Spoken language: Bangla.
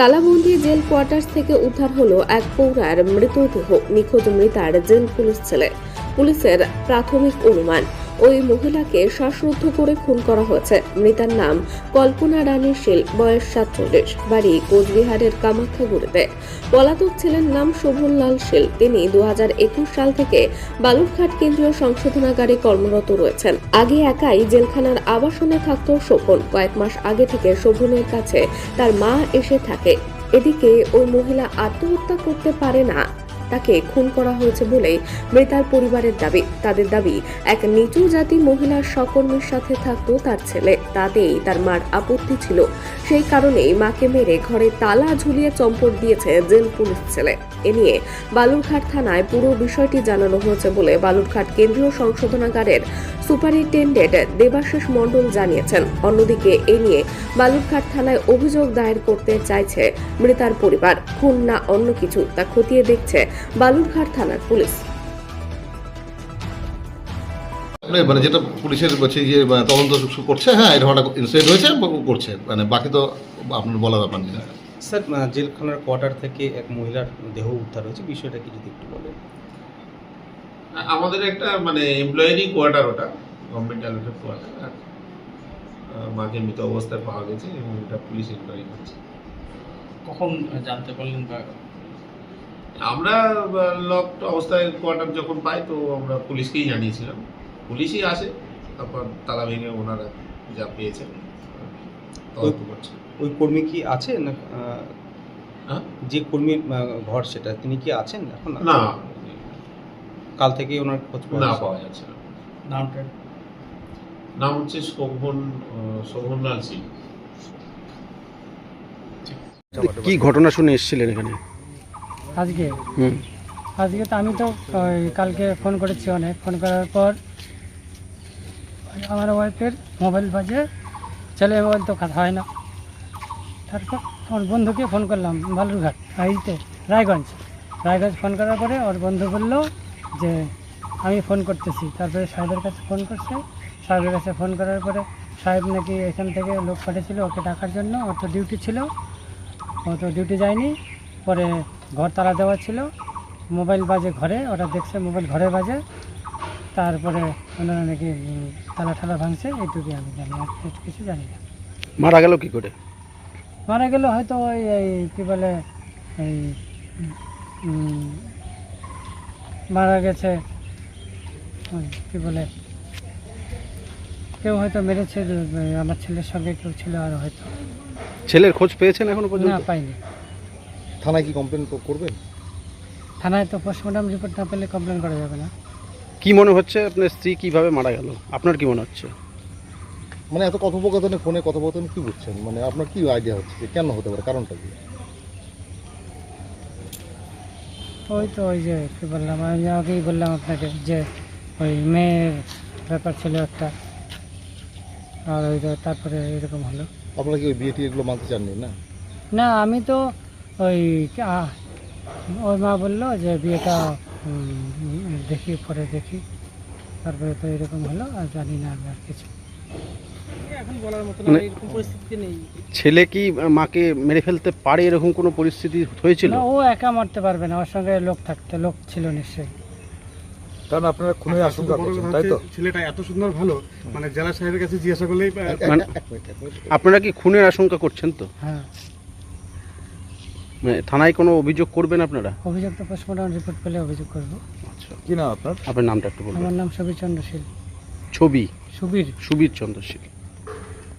তালাবন্দি জেল কোয়ার্টার্স থেকে উদ্ধার হলো এক পৌরার মৃতদেহ। নিখোঁজ মৃতার জেল পুলিশ ছেলে। পুলিশের প্রাথমিক অনুমান। ওই মহিলাকে শ্বাসরুদ্ধ করে খুন করা হয়েছে। মৃতার নাম কল্পনা রানী শীল, বয়স সাতচল্লিশ, বাড়ি কোচবিহারের কামাখ্যাগুড়িতে পলাতক ছেলের নাম শোভনলাল শীল। তিনি দুহাজার একুশ সাল থেকে বালুরঘাট কেন্দ্রীয় সংশোধনাগারে কর্মরত রয়েছেন। আগে একাই জেলখানার আবাসনে থাকত শোভন। কয়েক মাস আগে থেকে শোভনের কাছে তার মা এসে থাকে। এদিকে ওই মহিলা আত্মহত্যা করতে পারে না। তাকে খুন করা হয়েছে বলেই মৃতার পরিবারের দাবি। তাদের দাবি, এক নিচু জাতি মহিলার সকর্মীর সাথে থাকতো তার ছেলে। তাতেই তার মার আপত্তি ছিল। সেই কারণেই মাকে মেরে ঘরে তালা ঝুলিয়ে চম্পট দিয়েছে জেল পুলিশ ছেলে। এ নিয়ে বালুরঘাট থানায় পুরো বিষয়টি জানানো হয়েছে বলে বালুরঘাট কেন্দ্রীয় সংশোধনাগারের সুপারিনটেন্ডেন্ট দেবাশিস মণ্ডল জানিয়েছেন। অন্যদিকে এ নিয়ে বালুরঘাট থানায় অভিযোগ দায়ের করতে চাইছে মৃতার পরিবার। খুন না অন্য কিছু, তা খতিয়ে দেখছে বালুরঘাট থানার পুলিশ। মানে মানে যেটা পুলিশের বলছে যে তদন্ত করছে হ্যাঁ এরকম একটা ইনসিডেন্ট হয়েছে করছে মানে বাকি তো আপনার বলা ব্যাপার নেই। স্যার জেলখানার কোয়ার্টার থেকে এক মহিলার দেহ উদ্ধার হয়েছে বিষয়টা কি যদি একটু বলেন। আমাদের একটা মানে এমপ্লয়ারি কোয়ার্টার ওটা গভর্নমেন্ট অ্যালোটেড কোয়ার্টার মাকে মৃত অবস্থায় পাওয়া গেছে এবং এটা পুলিশ ইনকোয়ারি করছে। কখন জানতে পারলেন বা আমরা লকড অবস্থায় কোয়ার্টার যখন পাই তো আমরা পুলিশকেই জানিয়েছিলাম। পুলিশই আসে তারপর তালা ভেঙে ওনারা যা তদন্ত করছে। ওই কর্মী কি আছেন না, হ্যাঁ? যে কর্মীর ঘর সেটা তিনি কি আছেন এখন? না। কাল থেকে ওনার খোঁজ না পাওয়া যাচ্ছে না। নামটা নাম হচ্ছে শোভন শোভনলাল সিং। কি ঘটনা শুনে এসেছিলেন এখানে? আজকে? আজকে তো আমি তো ওই কালকে ফোন করেছি অনেক। ফোন করার পর আমার ওয়াইফের মোবাইল বাজে। ছেলে মোবাইল তো কথা হয় না। তারপর আমার বন্ধুকে ফোন করলাম বালুরঘাট আইতে রায়গঞ্জ। রায়গঞ্জ ফোন করার পরে ওর বন্ধু বলল যে আমি ফোন করতেছি। তারপরে সাহেবের কাছে ফোন করছে। সাহেবের কাছে ফোন করার পরে সাহেব নাকি এখান থেকে লোক পাঠিয়েছিল ওকে ডাকার জন্য। ওর তো ডিউটি ছিল। ও তো ডিউটি যায়নি। পরে ঘর তালা দেওয়া ছিল। মোবাইল বাজে ঘরে ওরা দেখছে মোবাইল ঘরে বাজে। তারপরে ওনারা নাকি তালা ঠালা ভাঙছে এইটুকুই আমি জানি আর কিছু- জানি না। মারা গেল কি করে? মারা গেল হয়তো ওই এই কী বলে এই মারা গেছে কী বলে কেউ হয়তো মেরেছে আমার ছেলের সঙ্গে কেউ ছিল আর হয়তো। ছেলের খোঁজ পেয়েছেন এখনও না পাইনি। থানায় কি কমপ্লেন করবেন থানায় তো পোস্টমর্টম রিপোর্ট না পেলে কমপ্লেন করা যাবে না। কি মনে হচ্ছে আপনার স্ত্রী কীভাবে মারা গেল? আপনার কি মনে হচ্ছে? মানে এত কথোপকথনে ফোনে কথোপকথনে কি বুঝছেন? মানে আপনার কি আইডিয়া হচ্ছে যে কেন হতে পারে? কারণটা কি? ওই তো ওই যে কী বললাম আমি আগেই বললাম আপনাকে যে ওই মেয়ের ব্যাপার ছিল একটা। আর ওই তারপরে এরকম হলো। আপনারা কি ওই বিয়ে টিয়ে এগুলো মানতে চাননি না? না আমি তো ওই আহ, ওই মা বলল যে বিয়েটা দেখি পরে দেখি। তারপরে তো এরকম হলো আর জানি না আমি আর কিছু। মানে ছেলে কি মাকে মেরে ফেলতে পারে এরকম কোনো পরিস্থিতি হয়েছিল? ও একা মারতে পারবে না ওর সঙ্গে লোক থাকতে লোক ছিল নিশ্চয়ই। কারণ আপনারা খুনের আশঙ্কা করছেন তাই তো? ছেলেটা এত সুন্দর ভালো মানে জেলা সাহেবের কাছে জিজ্ঞাসা করলেই মানে-। আপনারা কি খুনের আশঙ্কা করছেন তো? হ্যাঁ। মানে থানায় কোনো অভিযোগ করবেন আপনারা? অভিযোগ তো পোস্টমর্টম রিপোর্ট পেলে অভিযোগ করব। আচ্ছা। কি না আপনার? আপনার নামটা একটু বলুন আমার নাম সবিচন্দ্র শীল ছবি? সুবীর। সুবীর চন্দ্র শীল